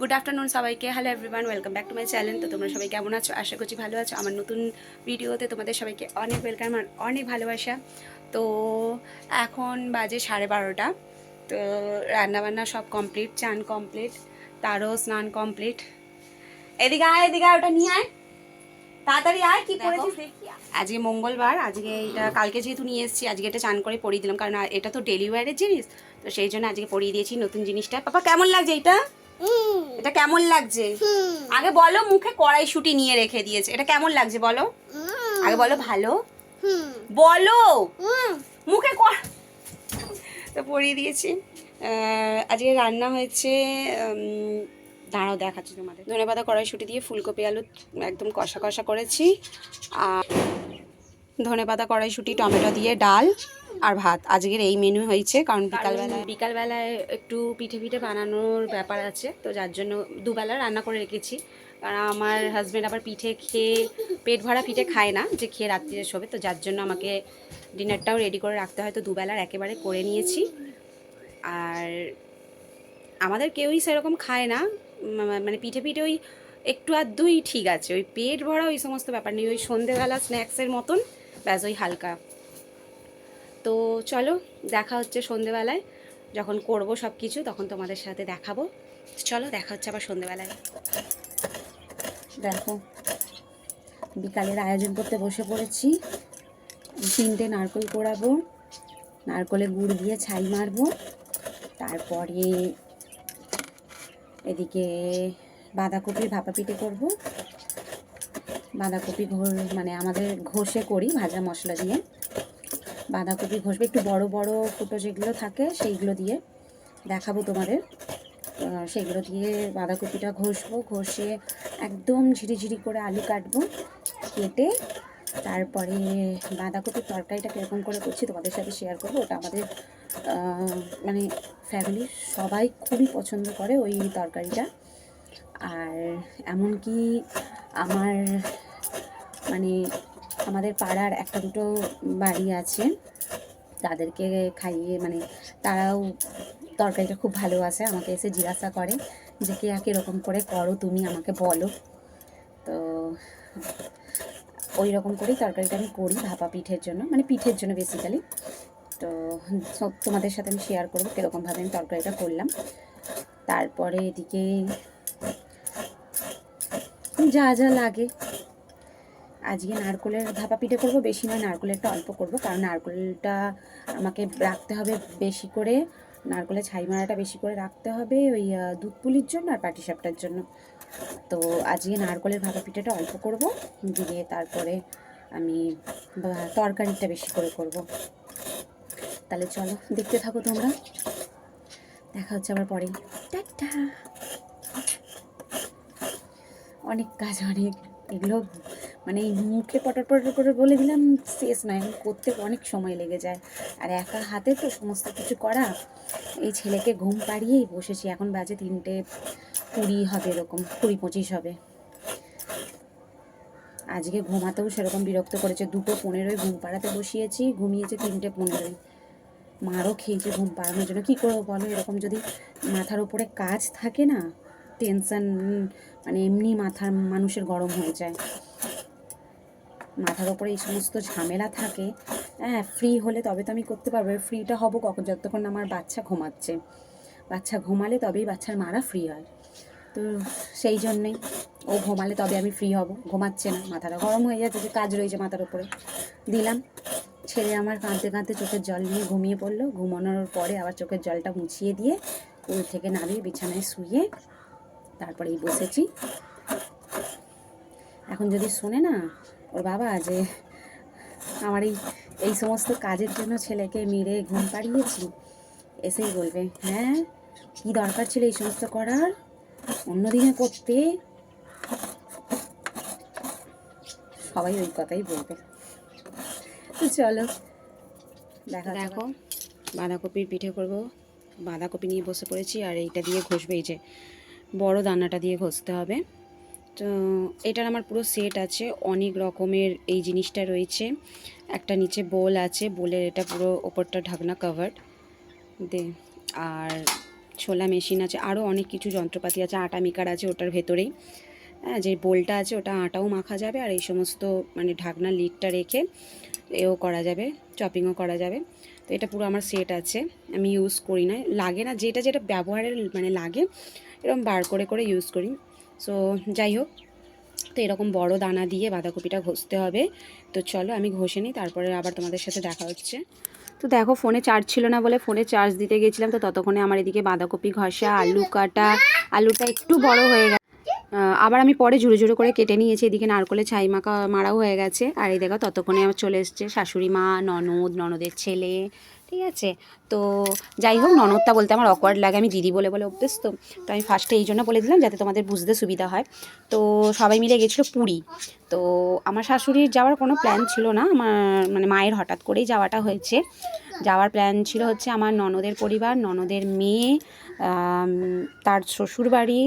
Good afternoon সবাইকে। Hello everyone welcome back to my channel তো তোমরা সবাই কেমন আছো? আশা করছি ভালো আছো। আমার নতুন ভিডিওতে তোমাদের সবাইকে অনেক ওয়েলকাম আর অনেক ভালোবাসা। তো এখন বাজে সাড়ে বারোটা। তো রান্নাবান্না সব কমপ্লিট চান কমপ্লিট তারও স্নান কমপ্লিট এদিকে আয় এদিকে আয় ওটা নিয়ে আয়। তাড়াতাড়ি আয় কি করেছিস আজকে মঙ্গলবার আজকে এটা কালকে যেহেতু নিয়ে এসেছি আজকে এটা চান করে পরিয়ে দিলাম। কারণ এটা তো ডেলি ওয়ারের জিনিস। তো সেই জন্য আজকে পরিয়ে দিয়েছি নতুন জিনিসটা। পাপা কেমন লাগছে এটা এটা কেমন লাগছে? আগে বলো মুখে কড়াইশুটি নিয়ে রেখে দিয়েছে। এটা কেমন লাগছে বলো? আগে বলো ভালো? বলো। মুখে তো পরিয়ে দিয়েছি। আজকে রান্না হয়েছে দাঁড়াও দেখাচ্ছি তোমাদের। ধনে পাতা কড়াইশুটি দিয়ে ফুলকপি আলু একদম কষা কষা করেছি। আর ধনে পাতা কড়াইশুটি টমেটো দিয়ে ডাল। আর ভাত। আজকের এই মেনু হয়েছে কারণ বিকালবেলায় বিকালবেলায় একটু পিঠে পিঠে বানানোর ব্যাপার আছে তো যার জন্য দুবেলা রান্না করে রেখেছি। কারণ আমার হাজব্যান্ড আবার পিঠে খেয়ে পেট ভরা পিঠে খায় না যে খেয়ে রাত্রিরে শোবে তো যার জন্য আমাকে ডিনারটাও রেডি করে রাখতে হয় তো দুবেলার একেবারে করে নিয়েছি। আর আমাদের কেউই সেরকম খায় না মানে পিঠে পিঠে ওই একটু আধটুই ঠিক আছে ওই পেট ভরা ওই সমস্ত ব্যাপার নেই ওই সন্ধেবেলা স্ন্যাক্সের মতন ব্যাস ওই হালকা। তো চলো, দেখা হচ্ছে সন্ধেবেলায়। যখন করব সব কিছু তখন তোমাদের সাথে দেখাবো। চলো, দেখা হচ্ছে আবার সন্ধেবেলায়। দেখো, বিকালের আয়োজন করতে বসে পড়েছি। তিনটে নারকেল কোড়াবো, নারকলে গুড় দিয়ে ছাই মারবো। তারপরে এদিকে বাঁধাকপির ভাপা পিঠে করব। বাঁধাকপি ঘোর মানে আমাদের ঘষে করি ভাজা মশলা দিয়ে। বাঁধাকপি ঘষবে, একটু বড় বড় ফুটো যেগুলো থাকে সেইগুলো দিয়ে দেখাবো তোমাদের। সেগুলো দিয়ে বাঁধাকপিটা ঘষবো, ঘষে একদম ঝিরিঝিরি করে আলু কাটবো, কেটে তারপরে বাঁধাকপির তরকারিটা কীরকম করে করছি তোমাদের সাথে শেয়ার করব। ওটা আমাদের মানে ফ্যামিলির সবাই খুবই পছন্দ করে ওই তরকারিটা। আর এমনকি আমার মানে আমাদের পাড়ার একটা দুটো বাড়ি আছে। তাদেরকে খাইয়ে মানে তারাও তরকারিটা খুব ভালোবাসে আমাকে এসে জিজ্ঞাসা করে যে, কে কীরকম করে করো তুমি আমাকে বলো। তো ওই রকম করেই তরকারিটা আমি করি ভাপা পিঠের জন্য মানে পিঠের জন্য বেসিক্যালি তো তোমাদের সাথে আমি শেয়ার করব কীরকমভাবে আমি তরকারিটা করলাম। তারপরে এদিকে যা যা লাগে। আজকে নারকলের ভাপা পিঠে করব, বেশি নয় নারকলেরটা অল্প করব, কারণ নারকলটা আমাকে রাখতে হবে বেশি করে। নারকলের ছাই মারাটা বেশি করে রাখতে হবে ওই দুধ পুলির জন্য আর পাটিসাপটার জন্য। তো আজকে নারকলের ভাপা পিঠেটা অল্প করব, দিয়ে তারপরে আমি তরকারিটা বেশি করে করব। তাহলে চলো, দেখতে থাকো তোমরা। দেখা হচ্ছে আবার পরে। অনেক কাজ, অনেক। এগুলো মানে মুখে পটর পটর করে বলে দিলাম, শেষ নয় করতে অনেক সময় লেগে যায়। আর একা হাতে তো সমস্ত কিছু করা। এই ছেলেকে ঘুম পাড়িয়েই বসেছি, এখন বাজে তিনটে কুড়ি হবে এরকম, কুড়ি পঁচিশ হবে। আজকে ঘুমাতেও সেরকম বিরক্ত করেছে, দুটো পনেরোই ঘুম পাড়াতে বসিয়েছি, ঘুমিয়েছে তিনটে পনেরোই মারও খেয়েছে ঘুম পাড়ানোর জন্য। কী করব বলো, এরকম যদি মাথার উপরে কাজ থাকে না টেনশন মানে এমনি মাথার মানুষের গরম হয়ে যায়। মাথার ওপরে এই সমস্ত ঝামেলা থাকে হ্যাঁ ফ্রি হলে তবে তো আমি করতে পারব। ফ্রিটা হব কখন? যতক্ষণ আমার বাচ্চা ঘুমাচ্ছে। বাচ্চা ঘুমালে তবেই বাচ্চার মারা ফ্রি হয়। তো সেই জন্যেই ও ঘুমালে তবে আমি ফ্রি হব। ঘুমাচ্ছে না, মাথাটা গরম হয়ে যাচ্ছে, যে কাজ রয়েছে মাথার উপরে দিলাম। ছেলে আমার কাঁদতে কাঁদতে চোখের জল নিয়ে ঘুমিয়ে পড়ল। ঘুমানোর পরে আবার চোখের জলটা মুছিয়ে দিয়ে কুল থেকে নামিয়ে বিছানায় শুয়ে তারপরেই বসেছি। এখন যদি শোনে না ওর বাবা যে আমার এই এই সমস্ত কাজের জন্য ছেলেকে মেরে ঘুম পাড়িয়েছি, এসেই বলবে হ্যাঁ কী দরকার ছিল এই সমস্ত করার? অন্যদিনে করতে? সবাই ওই কথাই বলবে। তো চলো, দেখা দেখো, বাঁধাকপির পিঠে করব। বাঁধাকপি নিয়ে বসে পড়েছি আর এইটা দিয়ে ঘষবে, এই যে বড় দানাটা দিয়ে ঘষতে হবে। এটার আমার পুরো সেট আছে। অনেক রকমের এই জিনিসটা রয়েছে। একটা নিচে বোল আছে। বোলের এটা পুরো ওপরটা ঢাকনা কাভার্ড দে, আর ছোলা মেশিন আছে। আরও অনেক কিছু যন্ত্রপাতি আছে। আটা মেকার আছে ওটার ভেতরেই। হ্যাঁ যে বোলটা আছে ওটা আটাও মাখা যাবে আর এই সমস্ত মানে ঢাকনা লিডটা রেখে এও করা যাবে চপিংও করা যাবে। তো এটা পুরো আমার সেট আছে। আমি ইউজ করি না। লাগে না, যেটা যেটা ব্যবহারের মানে লাগে এরকম বার করে করে ইউজ করি। সো যাই হোক, তো এরকম বড় দানা দিয়ে বাঁধাকপিটা ঘষতে হবে। তো চলো আমি ঘষে নিই, তারপরে আবার তোমাদের সাথে দেখা হচ্ছে। তো দেখো, ফোনে চার্জ ছিল না বলে ফোনে চার্জ দিতে গেছিলাম, তো ততক্ষণে আমার এদিকে বাঁধাকপি ঘষা, আলু কাটা, আলুটা একটু বড় হয়ে গেছে। আবার আমি পরে ঝুড়ো ঝুড়ো করে কেটে নিয়েছি, এদিকে নারকলে ছাই মাখা, মারাও হয়ে গেছে। আর এই দেখো, ততক্ষণে আমার চলে এসছে শাশুড়ি মা, ননদ, ননদের ছেলে ঠিক আছে? তো যাই হোক, ননদটা বলতে আমার অকওয়ার্ড লাগে। আমি দিদি বলে বলে অভ্যস্ত। তো আমি ফার্স্টে এই জন্য বলে দিলাম যাতে তোমাদের বুঝতে সুবিধা হয়। তো সবাই মিলে গেছিল পুরী। তো আমার শাশুড়ির যাওয়ার কোনো প্ল্যান ছিল না। আমার মানে মায়ের হঠাৎ করেই যাওয়াটা হয়েছে। যাওয়ার প্ল্যান ছিল হচ্ছে আমার ননদের পরিবার, ননদের মেয়ে তার শ্বশুর বাড়ি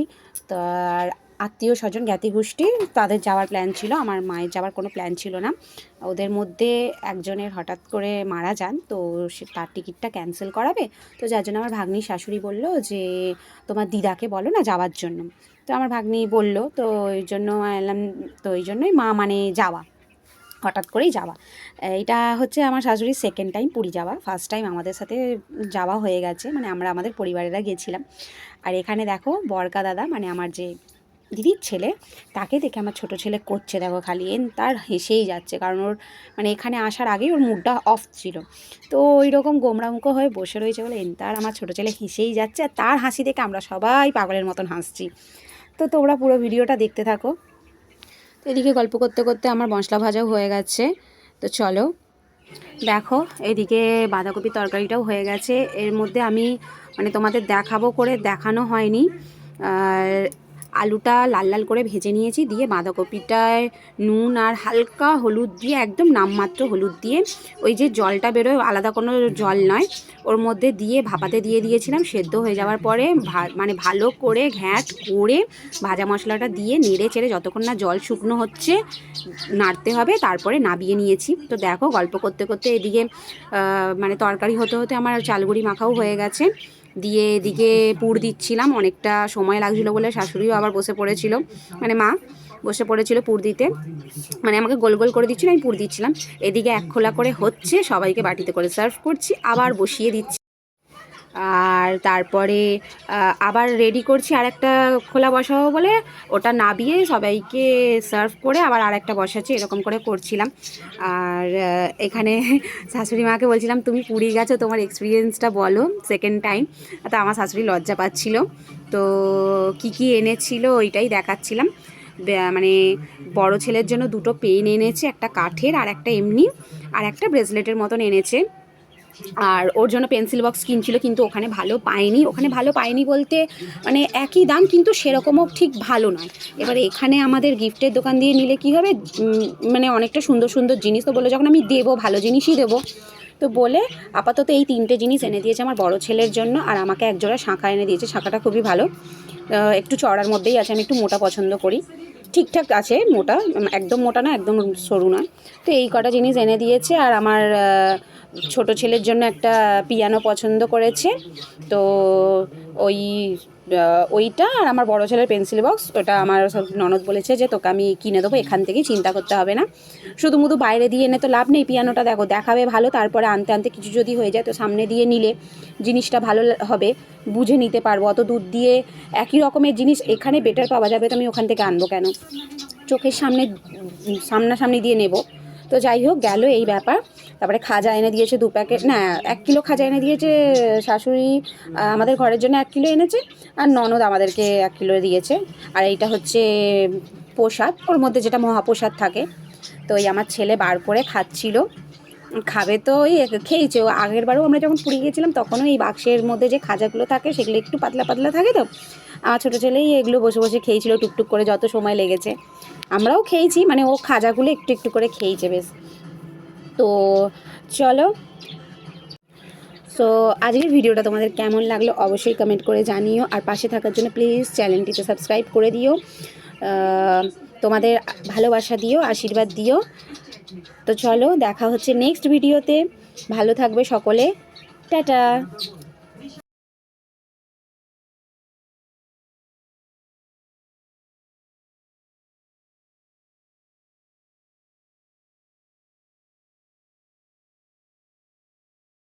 তার আত্মীয় স্বজন জ্ঞাতি গোষ্ঠী তাদের যাওয়ার প্ল্যান ছিল। আমার মায়ের যাওয়ার কোনো প্ল্যান ছিল না। ওদের মধ্যে একজনের হঠাৎ করে মারা যান, তো সে তার টিকিটটা ক্যান্সেল করাবে। তো যার জন্য আমার ভাগ্নি শাশুড়ি বলল যে, তোমার দিদাকে বলো না যাওয়ার জন্য। তো আমার ভাগ্নি বলল, তো ওই জন্য এলাম তো ওই জন্যই মা মানে যাওয়া, হঠাৎ করেই যাওয়া। এটা হচ্ছে আমার শাশুড়ির সেকেন্ড টাইম পুরী যাওয়া। ফার্স্ট টাইম আমাদের সাথে যাওয়া হয়ে গেছে মানে আমরা আমাদের পরিবারেরা গেছিলাম। আর এখানে দেখো, বরকা দাদা মানে আমার যে দিদির ছেলে, তাকে দেখে আমার ছোট ছেলে করছে, দেখো খালি। এন, তার হেসেই যাচ্ছে, কারণ ওর মানে এখানে আসার আগেই ওর মুডটা অফ ছিল। তো ওই রকম গোমরামুখো হয়ে বসে রয়েছে বলে, এন, তার আমার ছোট ছেলে হেসেই যাচ্ছে, আর তার হাসি দেখে আমরা সবাই পাগলের মতন হাসছি। তো তোমরা পুরো ভিডিওটা দেখতে থাকো। তো এদিকে গল্প করতে করতে আমার মশলা ভাজাও হয়ে গেছে। তো চলো, দেখো, এদিকে বাঁধাকপি তরকারিটাও হয়ে গেছে। এর মধ্যে আমি মানে তোমাদের দেখাবো করে দেখানো হয়নি। আর আলুটা লাল লাল করে ভেজে নিয়েছি, দিয়ে বাঁধাকপিটায় নুন আর হালকা হলুদ দিয়ে একদম নামমাত্র হলুদ দিয়ে ওই যে জলটা বেরোয়, আলাদা কোনো জল নয়, ওর মধ্যে দিয়ে ভাপাতে দিয়ে দিয়েছিলাম, সেদ্ধ হয়ে যাওয়ার পরে মানে ভালো করে ঘ্যাঁট করে ভাজা মশলাটা দিয়ে নেড়ে চেড়ে যতক্ষণ না জল শুকনো হচ্ছে, নাড়তে হবে, তারপরে নাবিয়ে নিয়েছি। তো দেখো গল্প করতে করতে এদিকে মানে তরকারি হতে হতে আমার চালগুড়ি মাখাও হয়ে গেছে। দিয়ে এদিকে পুর দিচ্ছিলাম, অনেকটা সময় লাগছিল বলে শাশুড়িও আবার বসে পড়েছিল। মানে মা বসে পড়েছিল পুর দিতে। মানে আমাকে গোল গোল করে দিচ্ছিল, আমি পুর দিচ্ছিলাম। এদিকে এক খোলা করে হচ্ছে, সবাইকে বাটিতে করে সার্ভ করছি, আবার বসিয়ে দিচ্ছি। আর তারপরে আবার রেডি করছি আর একটা খোলা বসাবো বলে। ওটা নাবিয়ে সবাইকে সার্ভ করে আবার আর একটা বসাচ্ছি, এরকম করে করছিলাম। আর এখানে শাশুড়ি মাকে বলছিলাম, তুমি পুরী গেছো, তোমার এক্সপিরিয়েন্সটা বলো সেকেন্ড টাইম তো আমার শাশুড়ি লজ্জা পাচ্ছিল। তো কি কি এনেছিল ওইটাই দেখাচ্ছিলাম। মানে বড় ছেলের জন্য দুটো পেন এনেছে, একটা কাঠের আর একটা এমনি, আর একটা ব্রেসলেটের মতন এনেছে। আর ওর জন্য পেন্সিল বক্স কিনছিল, কিন্তু ওখানে ভালো পায়নি। ওখানে ভালো পায়নি বলতে মানে একই দাম, কিন্তু সেরকমও ঠিক ভালো নয়। এবার এখানে আমাদের গিফটের দোকান দিয়ে নিলে কি হবে? মানে অনেকটা সুন্দর সুন্দর জিনিস তো বলে যখন আমি দেবো, ভালো জিনিসই দেবো। তো বলে আপাতত এই তিনটে জিনিস এনে দিয়েছে আমার বড় ছেলের জন্য, আর আমাকে একজোড়া শাঁখা এনে দিয়েছে। শাঁখাটা খুবই ভালো। একটু চড়ার মধ্যেই আছে, আমি একটু মোটা পছন্দ করি। ঠিকঠাক আছে মোটা, একদম মোটা না, একদম সরু নয়। তো এই কটা জিনিস এনে দিয়েছে, আর আমার ছোট ছেলের জন্য একটা পিয়ানো পছন্দ করেছে। তো ওই ওইটা আর আমার বড় ছেলের পেন্সিল বক্স, ওটা আমার সব ননদ বলেছে যে তোকে আমি কিনে দেবো, এখান থেকেই চিন্তা করতে হবে না। শুধু মুধু বাইরে দিয়ে এনে তো লাভ নেই পিয়ানোটা, দেখো দেখাবে ভালো, তারপরে আনতে আনতে কিছু যদি হয়ে যায় তো সামনে দিয়ে নিলে জিনিসটা ভালো হবে, বুঝে নিতে পারব। অত দূর দিয়ে একই রকমের জিনিস এখানে বেটার পাওয়া যাবে তো আমি ওখান থেকে আনব কেন? চোখের সামনে, সামনাসামনি দিয়ে নেব। তো যাই হোক, গেল এই ব্যাপার। তারপরে খাজা এনে দিয়েছে দু প্যাকেট, না, এক কিলো খাজা এনে দিয়েছে শাশুড়ি আমাদের ঘরের জন্য এক কিলো এনেছে আর ননদ আমাদেরকে এক কিলো দিয়েছে। আর এইটা হচ্ছে প্রসাদ, ওর মধ্যে যেটা মহাপ্রসাদ থাকে। তো ওই আমার ছেলে বার করে খাচ্ছিল। খাবে তো ওই খেয়েছে, ও আগের বারও আমরা যখন পুরী গিয়েছিলাম তখনও এই বাক্সের মধ্যে যে খাজাগুলো থাকে সেগুলো একটু পাতলা পাতলা থাকে তো। আমার ছোটো ছেলেই এগুলো বসে বসে খেয়েছিল, টুকটুক করে যত সময় লেগেছে। আমরাও খেয়েছি মানে ও খাজাগুলো একটু একটু করে খেয়েছে বেশ। তো চলো। সো আজকের ভিডিওটা তোমাদের কেমন লাগল অবশ্যই কমেন্ট করে জানিও। আর পাশে থাকার জন্য প্লিজ চ্যানেলটিতে সাবস্ক্রাইব করে দিও। তোমাদের ভালোবাসা দিও, আশীর্বাদ দিও। তো চলো, দেখা হচ্ছে নেক্সট ভিডিওতে ভালো থাকবে সকলে। টাটা।